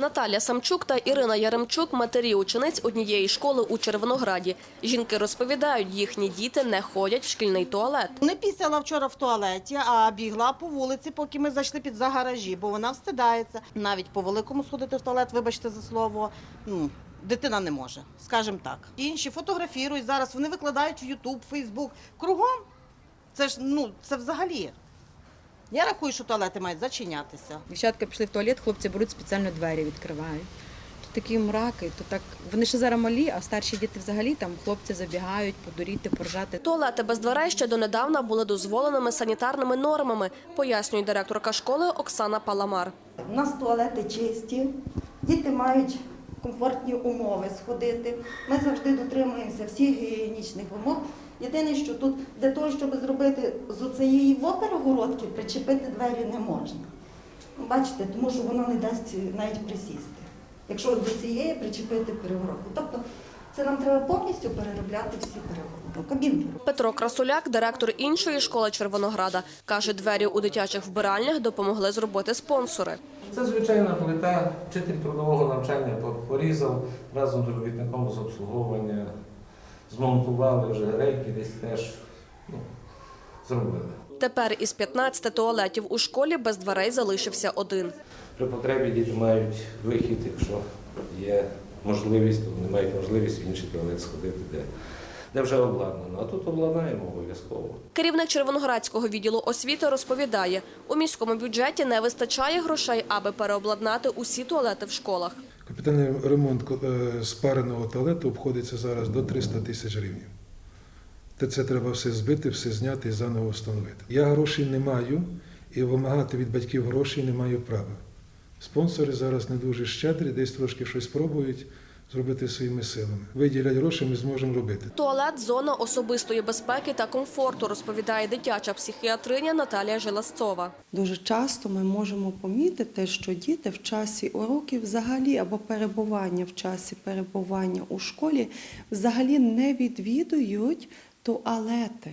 Наталя Самчук та Ірина Яремчук – матері учениць однієї школи у Червонограді. Жінки розповідають, їхні діти не ходять в шкільний туалет. Не пісяла вчора в туалеті, а бігла по вулиці, поки ми зайшли під загаражі, бо вона встидається. Навіть по великому сходити в туалет, вибачте за слово. Ну, дитина не може, скажімо так. Інші фотографірують зараз, вони викладають в Ютуб, Фейсбук. Кругом це ж ну це взагалі. Я рахую, що туалети мають зачинятися. Дівчатка пішли в туалет, хлопці беруть спеціально двері, відкривають. Тут такі мраки, то так вони ще зараз малі, а старші діти взагалі там хлопці забігають, подуріти, поржати. Туалети без дверей ще донедавна були дозволеними санітарними нормами, пояснює директорка школи Оксана Паламар. У нас туалети чисті, діти мають комфортні умови сходити. Ми завжди дотримуємося всіх гігієнічних вимог. Єдине, що тут для того, щоб зробити з оцієї перегородки, причепити двері не можна. Ну, Бачите, тому що воно не дасть навіть присісти. Якщо до цієї причепити перегородку. Тобто це нам треба повністю переробляти всі перегородки, кабінки. Петро Красуляк, директор іншої школи Червонограда, каже, двері у дитячих вбиральнях допомогли зробити спонсори. Це звичайна плита, вчитель трудового навчання порізав разом з робітником з обслуговування, змонтували вже рейки, десь теж ну, зробили. Тепер із 15 туалетів у школі без дверей залишився один. При потребі діти мають вихід, якщо є можливість, то вони мають можливість в інший туалет сходити, де, де вже обладнано. А тут обладнаємо обов'язково. Керівник Червоноградського відділу освіти розповідає, у міському бюджеті не вистачає грошей, аби переобладнати усі туалети в школах. Капітальний ремонт е, спареного туалету обходиться зараз до 300 тисяч гривень. Та це треба все збити, все зняти і заново встановити. Я грошей не маю і вимагати від батьків грошей не маю права. Спонсори зараз не дуже щедрі, десь трошки щось пробують зробити своїми силами. Виділять гроші, ми зможемо робити. Туалет – зона особистої безпеки та комфорту, розповідає дитяча психіатриня Наталія Желасцова. Дуже часто ми можемо помітити, що діти в часі уроків взагалі або перебування в часі перебування у школі взагалі не відвідують туалети,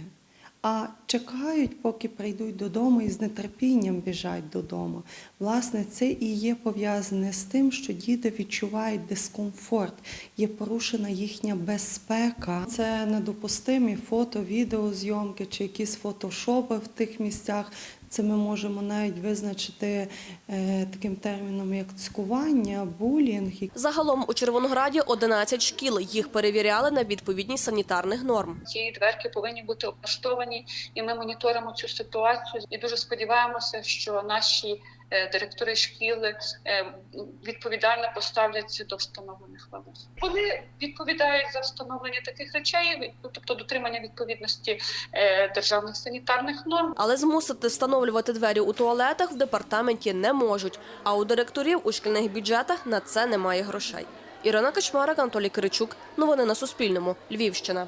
а чекають, поки прийдуть додому і з нетерпінням біжать додому. Власне, це і є пов'язане з тим, що діти відчувають дискомфорт, є порушена їхня безпека. Це недопустимі фото, відеозйомки чи якісь фотошопи в тих місцях. Це ми можемо навіть визначити е, таким терміном, як цькування, булінг. Загалом у Червонограді 11 шкіл. Їх перевіряли на відповідність санітарних норм. ці дверки повинні бути облаштовані, і ми моніторимо цю ситуацію. І дуже сподіваємося, що наші директори шкіли е, відповідально поставляться до встановлених вимог. Вони відповідають за встановлення таких речей, тобто дотримання відповідності е, державних санітарних норм. Але змусити встановлювати двері у туалетах в департаменті не можуть. А у директорів у шкільних бюджетах на це немає грошей. Ірина Качмарик, Анатолій Киричук. Новини на Суспільному. Львівщина.